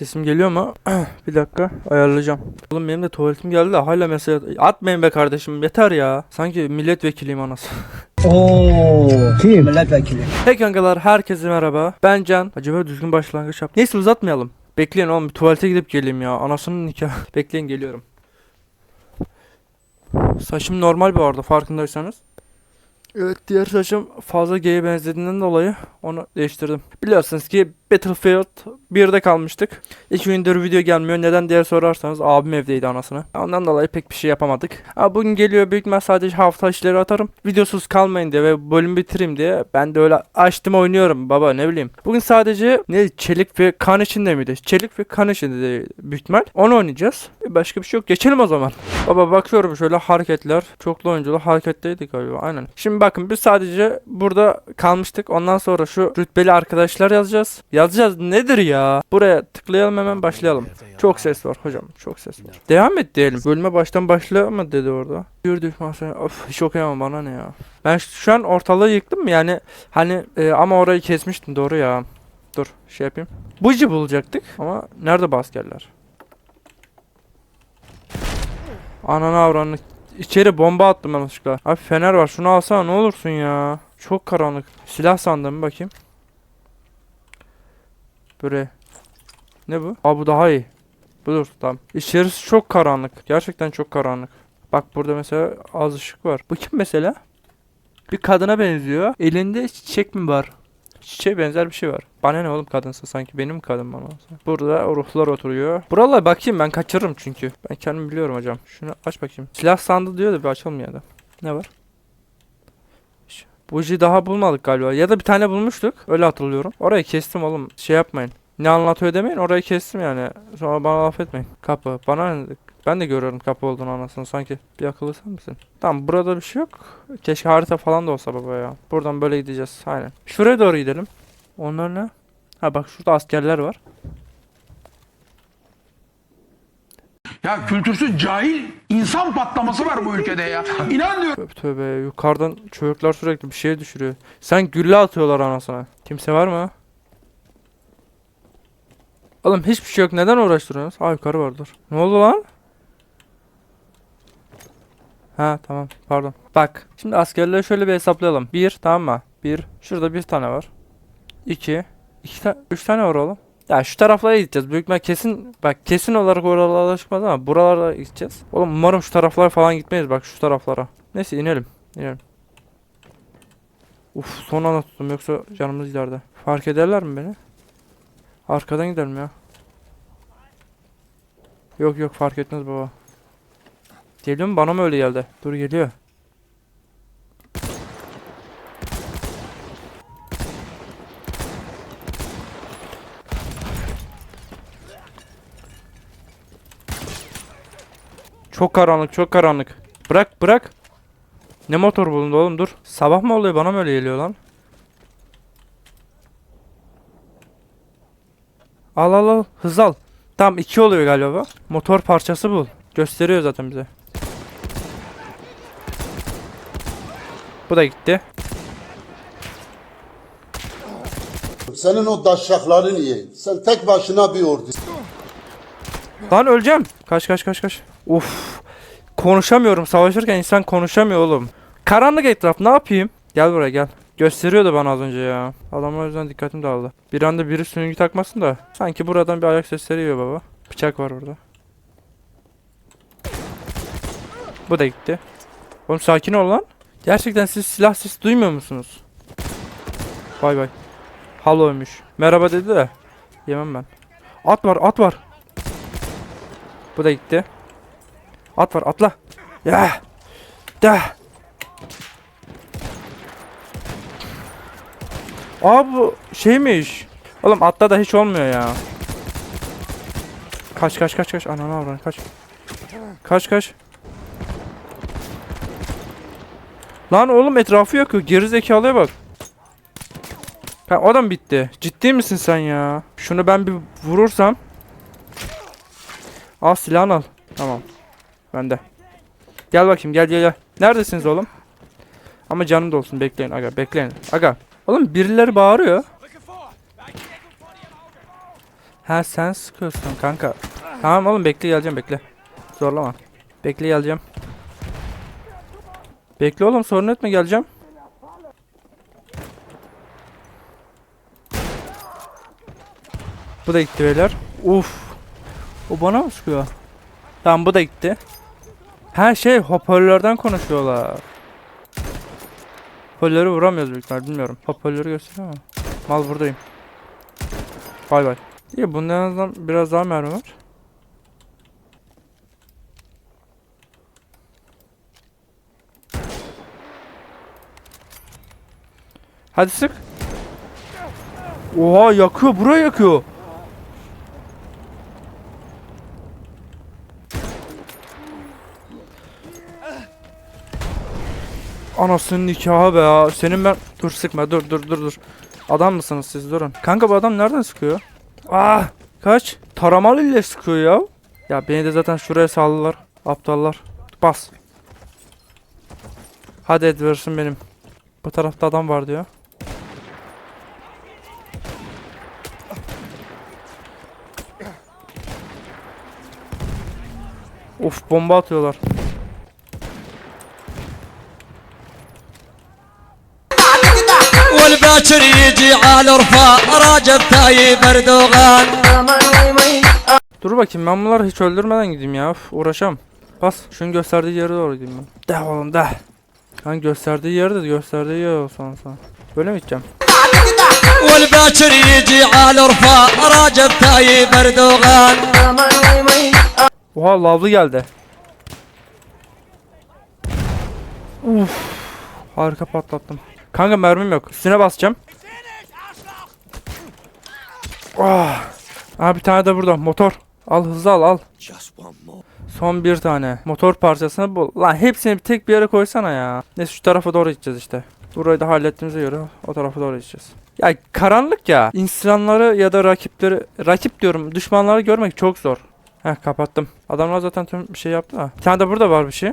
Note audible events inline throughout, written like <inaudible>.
Sesim geliyor mu? <clears throat> bir dakika ayarlayacağım. Oğlum benim de tuvaletim geldi de hala mesaj atmayın be kardeşim yeter ya. Sanki milletvekiliyim anası. <laughs> Oo. Kim? Milletvekili. hey kankalar herkese merhaba. Ben Can. Acaba düzgün başlangıç yap. Neyse uzatmayalım. Bekleyin oğlum bir tuvalete gidip geleyim ya. Anasının nikahı. <laughs> Bekleyin geliyorum. Saçım normal bu arada farkındaysanız. Evet diğer saçım fazla G'ye benzediğinden dolayı onu değiştirdim. Biliyorsunuz ki Battlefield 1'de kalmıştık. İki gündür video gelmiyor. Neden diye sorarsanız abim evdeydi anasını. Ondan dolayı pek bir şey yapamadık. Ama bugün geliyor büyük ihtimal sadece hafta işleri atarım. Videosuz kalmayın diye ve bölüm bitireyim diye. Ben de öyle açtım oynuyorum baba ne bileyim. Bugün sadece ne çelik ve kan içinde miydi? Çelik ve kan içinde de büyük ihtimal. Onu oynayacağız. Başka bir şey yok. Geçelim o zaman. Baba bakıyorum şöyle hareketler. Çoklu oyunculu hareketteydik galiba. Aynen. Şimdi bakın biz sadece burada kalmıştık. Ondan sonra şu rütbeli arkadaşlar yazacağız. Yazacağız nedir ya? Buraya tıklayalım hemen başlayalım. Çok ses var hocam. Çok ses var. Devam et diyelim. Bölüme baştan başla mı dedi orada. Yürüdük masaya. Of hiç okuyamam bana ne ya. Ben şu an ortalığı yıktım yani hani e, ama orayı kesmiştim doğru ya. Dur şey yapayım. Buji bulacaktık ama nerede bu askerler? Ananı avranı. İçeri bomba attım yanlışlıkla. Abi fener var şunu alsana ne olursun ya. Çok karanlık. Silah sandım bakayım. Böyle. Ne bu? Aa bu daha iyi. Budur tamam. İçerisi çok karanlık. Gerçekten çok karanlık. Bak burada mesela az ışık var. Bu kim mesela? Bir kadına benziyor. Elinde çiçek mi var? Çiçeğe benzer bir şey var. Bana ne oğlum kadınsa sanki benim kadın bana olsa. Burada ruhlar oturuyor. Buralara bakayım ben kaçırırım çünkü. Ben kendim biliyorum hocam. Şunu aç bakayım. Silah sandı diyor da bir açalım ya da. Ne var? Buji daha bulmadık galiba. Ya da bir tane bulmuştuk. Öyle hatırlıyorum. Orayı kestim oğlum. Şey yapmayın. Ne anlatıyor demeyin. Orayı kestim yani. Sonra bana laf etmeyin. Kapı. Bana? Ben de görüyorum kapı olduğunu anasını sanki. Bir akıllı sen misin? Tamam burada bir şey yok. Keşke harita falan da olsa baba ya. Buradan böyle gideceğiz. Aynen. Şuraya doğru gidelim. Onlar ne? Ha bak şurada askerler var. Ya kültürsüz cahil insan patlaması var bu ülkede ya. İnan diyorum. Tövbe tövbe. Yukarıdan çocuklar sürekli bir şey düşürüyor. Sen gülle atıyorlar anasına. Kimse var mı? Oğlum hiçbir şey yok. Neden uğraştırıyorsunuz? Ha yukarı var dur. Ne oldu lan? Ha tamam pardon. Bak şimdi askerleri şöyle bir hesaplayalım. Bir tamam mı? Bir. Şurada bir tane var. İki. iki ta üç tane var oğlum. Ya şu taraflara gideceğiz. Büyük ihtimal kesin bak kesin olarak oralara çıkmaz ama buralara gideceğiz. Oğlum umarım şu taraflara falan gitmeyiz bak şu taraflara. Neyse inelim. İnelim. Uf son anda tuttum yoksa canımız ileride. Fark ederler mi beni? Arkadan gidelim ya. Yok yok fark etmez baba. Geliyor mu? Bana mı öyle geldi? Dur geliyor. Çok karanlık, çok karanlık. Bırak, bırak. Ne motor bulundu oğlum dur. Sabah mı oluyor? Bana mı öyle geliyor lan? Al al al. Hız al. Tamam iki oluyor galiba. Motor parçası bul. Gösteriyor zaten bize. Bu da gitti. Senin o daşşakların iyi. Sen tek başına bir ordu. Lan öleceğim. Kaç kaç kaç kaç. Uf. Konuşamıyorum. Savaşırken insan konuşamıyor oğlum. Karanlık etraf ne yapayım? Gel buraya gel. Gösteriyordu bana az önce ya. Adam o yüzden dikkatim dağıldı. Bir anda biri sürüngü takmasın da. Sanki buradan bir ayak sesleri yiyor baba. Bıçak var orada. Bu da gitti. Oğlum sakin ol lan. Gerçekten siz silah sesi duymuyor musunuz? Bay bay. Halo'ymuş. Merhaba dedi de. Yemem ben. At var at var. Bu da gitti. At var atla. Ya. Da. Aa bu şeymiş. Oğlum atla da hiç olmuyor ya. Kaç kaç kaç kaç. Ananı avran kaç. Kaç kaç. Lan oğlum etrafı yakıyor. Geri zekalıya bak. Ha o da mı bitti? Ciddi misin sen ya? Şunu ben bir vurursam. Al silahını al. Tamam. Bende. Gel bakayım gel gel gel. Neredesiniz oğlum? Ama canım da olsun bekleyin aga bekleyin. Aga. Oğlum birileri bağırıyor. Ha sen sıkıyorsun kanka. Tamam oğlum bekle geleceğim bekle. Zorlama. Bekle geleceğim. Bekle oğlum sorun etme geleceğim. Bu da gitti beyler. Uf. O bana mı sıkıyor? Tamam bu da gitti. Her şey hoparlörden konuşuyorlar. Hoparlörü vuramıyoruz büyük bilmiyorum. Hoparlörü gösteriyor ama. Mal buradayım. Bay bay. İyi bunda en azından biraz daha mermi var. Hadi sık. Oha yakıyor burayı yakıyor. Anasının nikahı be ya. Senin ben... Dur sıkma dur dur dur dur. Adam mısınız siz durun. Kanka bu adam nereden sıkıyor? Ah kaç. Taramalı ile sıkıyor ya. Ya beni de zaten şuraya saldılar. Aptallar. Bas. Hadi Edward'sın benim. Bu tarafta adam var diyor. Of bomba atıyorlar. يجي على رفاع راجب تايب اردوغان Dur bakayım ben bunları hiç öldürmeden gideyim ya. Üf, uğraşam. Bas. Şunun gösterdiği yere doğru gideyim ben. De oğlum de. Hani gösterdiği yerde de gösterdiği yer olsun sana. Böyle mi gideceğim? والباكر يجي على رفاع راجب تايب اردوغان Oha lavlı geldi. Uf. Harika patlattım. Kanka mermim yok. Üstüne basacağım. Ah. Aha bir tane de burada. Motor. Al hızlı al al. Son bir tane. Motor parçasını bul. Lan hepsini bir tek bir yere koysana ya. Neyse şu tarafa doğru gideceğiz işte. Burayı da hallettiğimize göre o tarafa doğru gideceğiz. Ya karanlık ya. İnsanları ya da rakipleri, rakip diyorum düşmanları görmek çok zor. Heh kapattım. Adamlar zaten tüm bir şey yaptı ha. Bir tane de burada var bir şey.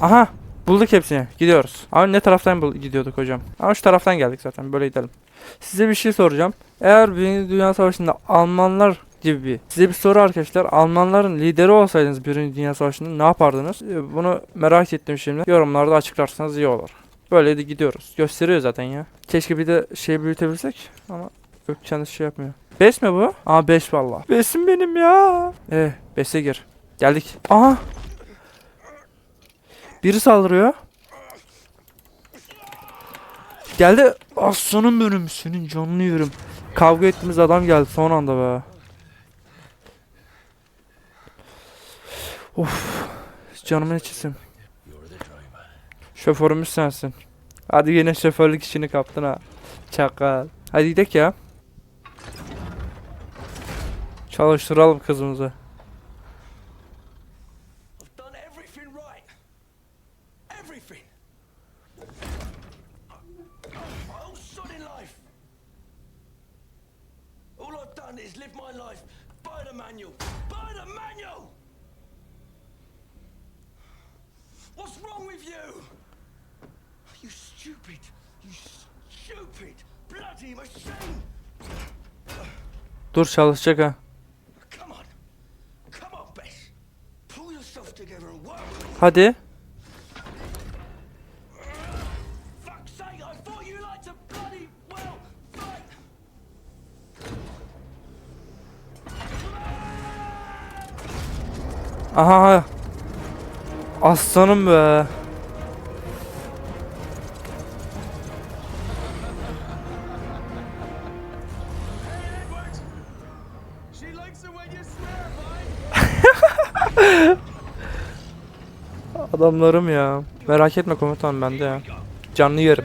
Aha bulduk hepsini. Gidiyoruz. Ama ne taraftan gidiyorduk hocam? Ama şu taraftan geldik zaten. Böyle gidelim. Size bir şey soracağım. Eğer Birinci Dünya Savaşı'nda Almanlar gibi bir size bir soru arkadaşlar. Almanların lideri olsaydınız Birinci Dünya Savaşı'nda ne yapardınız? Ee, Bunu merak ettim şimdi. Yorumlarda açıklarsanız iyi olur. Böyle de gidiyoruz. Gösteriyor zaten ya. Keşke bir de şey büyütebilsek ama kendisi şey yapmıyor. 5 mi bu? Aa 5 valla. 5'im benim ya. Eh 5'e gir. Geldik. Aha. Biri saldırıyor. Geldi. Aslanım benim. Senin canını yerim. Kavga ettiğimiz adam geldi son anda be. Of. Canımın içisin. Şoförümüz sensin. Hadi yine şoförlük işini kaptın ha. Çakal. Hadi gidelim ya. Çalıştıralım kızımızı. Live my life by the manual. By the manual! What's wrong with you? You stupid, you stupid, bloody machine! Dur çalışacak ha. Come Aha. Aslanım be. <laughs> Adamlarım ya. Merak etme komutanım bende ya. Canlı yerim.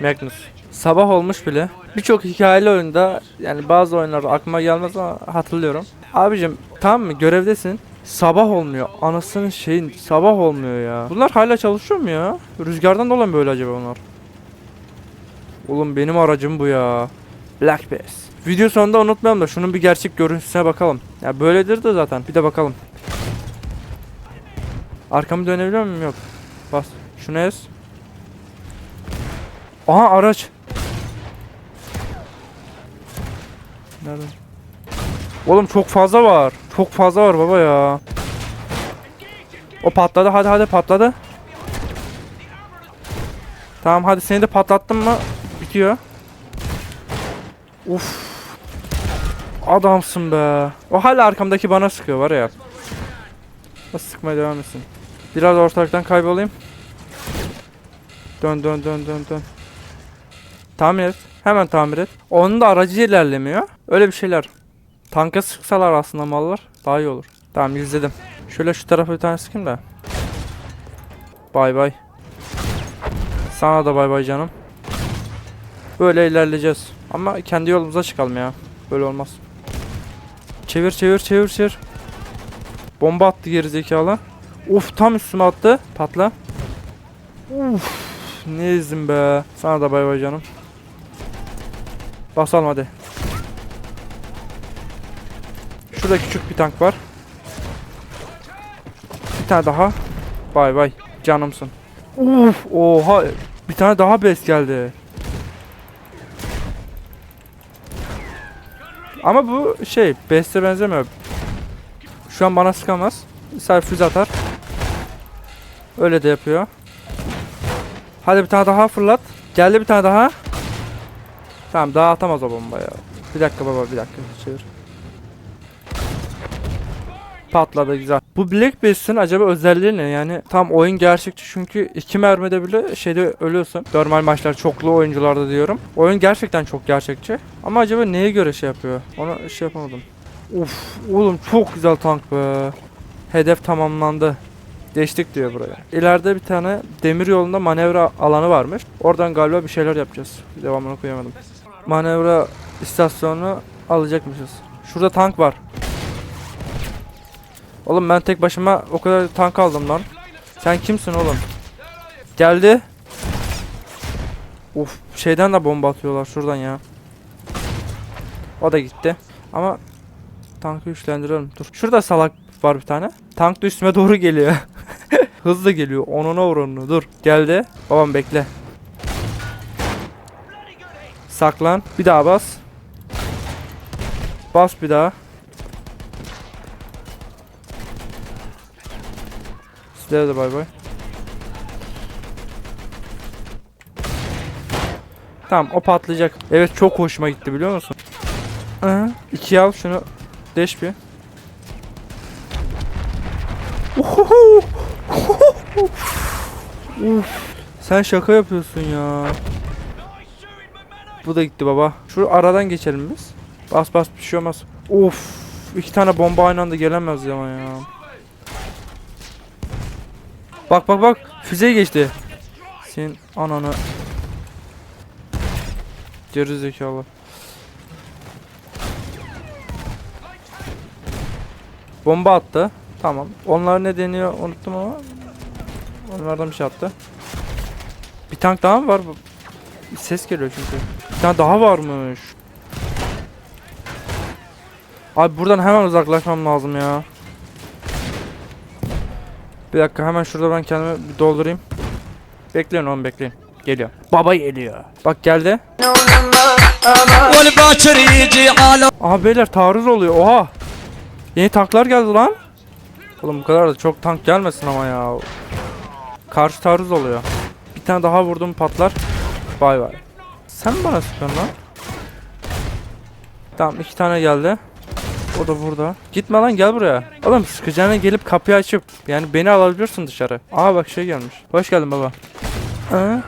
Magnus. Sabah olmuş bile. Birçok hikayeli oyunda yani bazı oyunlarda aklıma gelmez ama hatırlıyorum. Abicim tamam mı görevdesin. Sabah olmuyor. Anasının şeyin sabah olmuyor ya. Bunlar hala çalışıyor mu ya? Rüzgardan dolayı mı böyle acaba onlar? Oğlum benim aracım bu ya. Black Bass. Video sonunda unutmayalım da şunun bir gerçek görüntüsüne bakalım. Ya böyledir de zaten. Bir de bakalım. Arkamı dönebiliyor muyum? Yok. Bas. Şunu ez. Aha araç. Nerede? Oğlum çok fazla var. Çok fazla var baba ya. O patladı. Hadi hadi patladı. Tamam hadi seni de patlattım mı bitiyor. Uf. Adamsın be. O hala arkamdaki bana sıkıyor var ya. Nasıl sıkmaya devam etsin. Biraz ortalıktan kaybolayım. Dön dön dön dön dön. Tamir et. Hemen tamir et. Onun da aracı ilerlemiyor. Öyle bir şeyler. Tanka sıksalar aslında mallar daha iyi olur. Tamam izledim. Şöyle şu tarafa bir tane sıkayım da. Bay bay. Sana da bay bay canım. Böyle ilerleyeceğiz. Ama kendi yolumuza çıkalım ya. Böyle olmaz. Çevir çevir çevir çevir. Bomba attı geri zekalı. Uf tam üstüme attı. Patla. Uf ne izin be. Sana da bay bay canım. Basalım hadi. Şurada küçük bir tank var. Bir tane daha. Bay bay. Canımsın. Uf oha. Bir tane daha bes geldi. Ama bu şey beste benzemiyor. Şu an bana sıkamaz. Sadece füze atar. Öyle de yapıyor. Hadi bir tane daha fırlat. Geldi bir tane daha. Tamam daha atamaz o bomba. Bir dakika baba bir dakika çevir. Patladı güzel. Bu Black Beast'in acaba özelliği ne? Yani tam oyun gerçekçi çünkü iki mermide bile şeyde ölüyorsun. Normal maçlar çoklu oyuncularda diyorum. Oyun gerçekten çok gerçekçi. Ama acaba neye göre şey yapıyor? Onu şey yapamadım. Uf oğlum çok güzel tank be. Hedef tamamlandı. Geçtik diyor buraya. İleride bir tane demir yolunda manevra alanı varmış. Oradan galiba bir şeyler yapacağız. Devamını koyamadım. Manevra istasyonunu alacakmışız. Şurada tank var. Oğlum ben tek başıma o kadar tank aldım lan. Sen kimsin oğlum? Geldi. Uf şeyden de bomba atıyorlar şuradan ya. O da gitti. Ama tankı güçlendiriyorum. Dur. Şurada salak var bir tane. Tank da üstüme doğru geliyor. <laughs> Hızlı geliyor. Onuna oranını. Dur. Geldi. Babam bekle. Saklan. Bir daha bas. Bas bir daha. Sizlere de bay bay. Tamam o patlayacak. Evet çok hoşuma gitti biliyor musun? Aha, ikiye al şunu. Deş bir. Uf. Sen şaka yapıyorsun ya. Bu da gitti baba. Şu aradan geçelim biz. Bas bas bir şey olmaz. Of. iki tane bomba aynı anda gelemez ya ya. Bak bak bak. Füzeyi geçti. Senin ananı. Geri zekalı. Bomba attı. Tamam. Onlar ne deniyor unuttum ama. Onlardan bir şey attı. Bir tank daha mı var? Ses geliyor çünkü. Bir tane daha varmış. Abi buradan hemen uzaklaşmam lazım ya. Bir dakika hemen şurada ben kendimi bir doldurayım. Bekleyin oğlum bekleyin. Geliyor. Baba geliyor. Bak geldi. Aha beyler taarruz oluyor. Oha. Yeni tanklar geldi lan. Oğlum bu kadar da çok tank gelmesin ama ya. Karşı taarruz oluyor. Bir tane daha vurdum patlar. Bay bay. Sen bana sıkıyorsun lan. Tamam iki tane geldi. O da burada. Gitme lan gel buraya. Oğlum sıkacağına gelip kapıyı açıp yani beni alabiliyorsun dışarı. Aa bak şey gelmiş. Hoş geldin baba. Aa.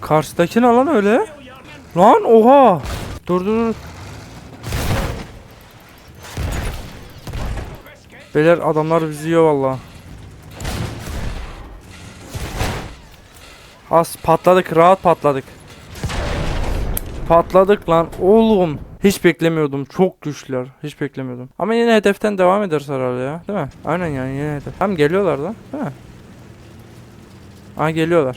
Karşıdaki ne lan öyle? Lan oha. Dur dur dur. Beyler adamlar bizi yiyor valla. Az patladık rahat patladık. Patladık lan oğlum. Hiç beklemiyordum. Çok güçlüler. Hiç beklemiyordum. Ama yine hedeften devam ederiz herhalde ya. Değil mi? Aynen yani yine hedef. Hem geliyorlar da. Değil mi? Aa geliyorlar.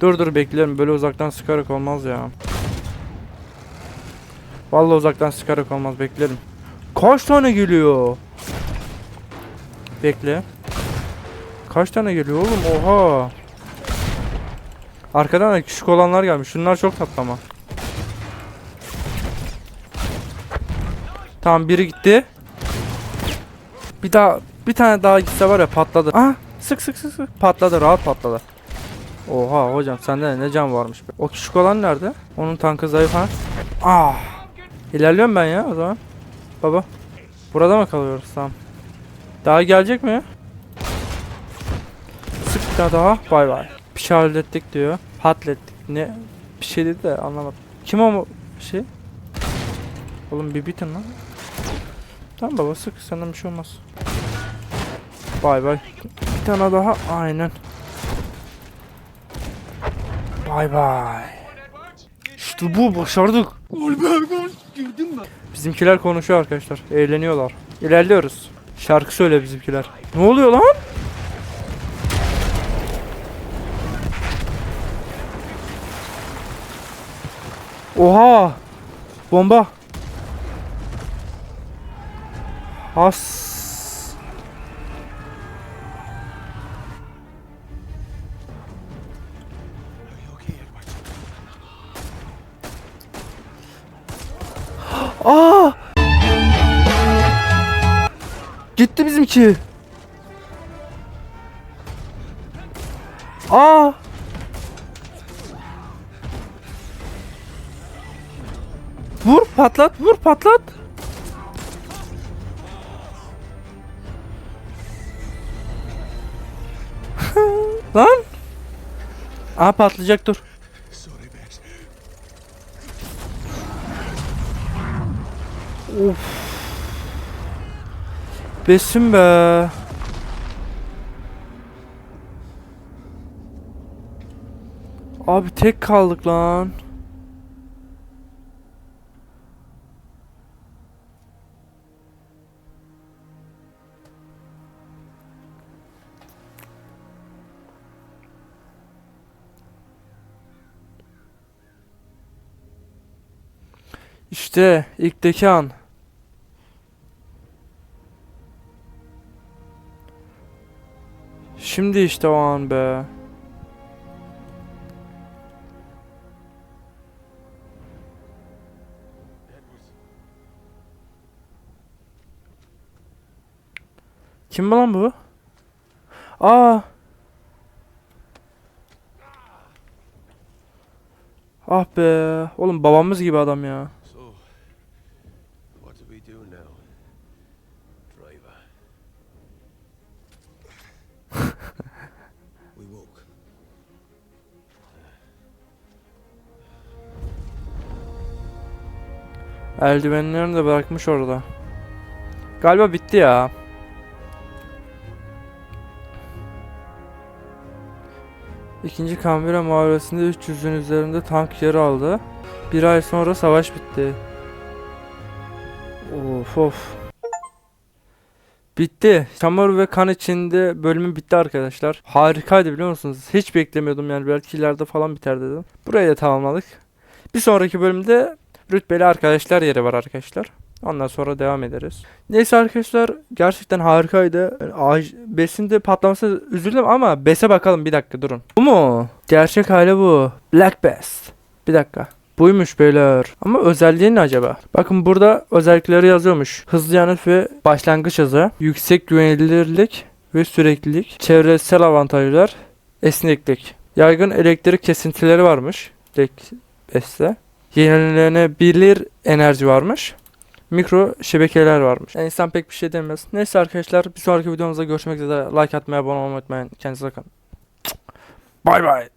Dur dur bekliyorum. Böyle uzaktan sıkarak olmaz ya. Vallahi uzaktan sıkarak olmaz beklerim. Kaç tane geliyor? Bekle. Kaç tane geliyor oğlum? Oha. Arkadan da küçük olanlar gelmiş. Şunlar çok tatlı ama. Tamam biri gitti. Bir daha bir tane daha gitse var ya patladı. Ah sık sık sık sık patladı rahat patladı. Oha hocam sende ne can varmış be. O küçük olan nerede? Onun tankı zayıf ha. Ah. İlerliyorum ben ya o zaman. Baba. Burada mı kalıyoruz? Tamam. Daha gelecek mi? Tane daha. Bay bay. Bir şey hallettik diyor. Hallettik. Ne? Bir şey dedi de anlamadım. Kim o şey? Oğlum bir bitin lan. Tamam baba sık senden bir şey olmaz. Bay bay. Bir tane daha aynen. Bay bay. İşte bu başardık. Bizimkiler konuşuyor arkadaşlar. Eğleniyorlar. İlerliyoruz. Şarkı söyle bizimkiler. Ne oluyor lan? Oha! Bomba. Has. Aa! Gitti bizimki. Patlat vur patlat. <laughs> Lan. Aa patlayacak dur. Of. Besim be. Abi tek kaldık lan. İşte ilkteki an. Şimdi işte o an be. Kim lan bu? Aa. Ah be. Oğlum babamız gibi adam ya. Eldivenlerini de bırakmış orada. Galiba bitti ya. İkinci Kambira muharebesinde 300'ün üzerinde tank yer aldı. Bir ay sonra savaş bitti. Of of. Bitti. Çamur ve kan içinde bölümü bitti arkadaşlar. Harikaydı biliyor musunuz? Hiç beklemiyordum yani belki ileride falan biter dedim. Burayı da tamamladık. Bir sonraki bölümde rütbeli arkadaşlar yeri var arkadaşlar. Ondan sonra devam ederiz. Neyse arkadaşlar gerçekten harikaydı. Besin de patlaması üzüldüm ama Bes'e bakalım bir dakika durun. Bu mu? Gerçek hali bu. Black Bass. Bir dakika. Buymuş beyler. Ama özelliği ne acaba? Bakın burada özellikleri yazıyormuş. Hızlı yanıt ve başlangıç hızı. Yüksek güvenilirlik ve süreklilik. Çevresel avantajlar. Esneklik. Yaygın elektrik kesintileri varmış. Black Bass'te. Yenilenebilir enerji varmış. Mikro şebekeler varmış. Yani insan pek bir şey demez. Neyse arkadaşlar bir sonraki videomuzda görüşmek üzere. Like atmayı, abone olmayı unutmayın. Kendinize bakın. Bay bay.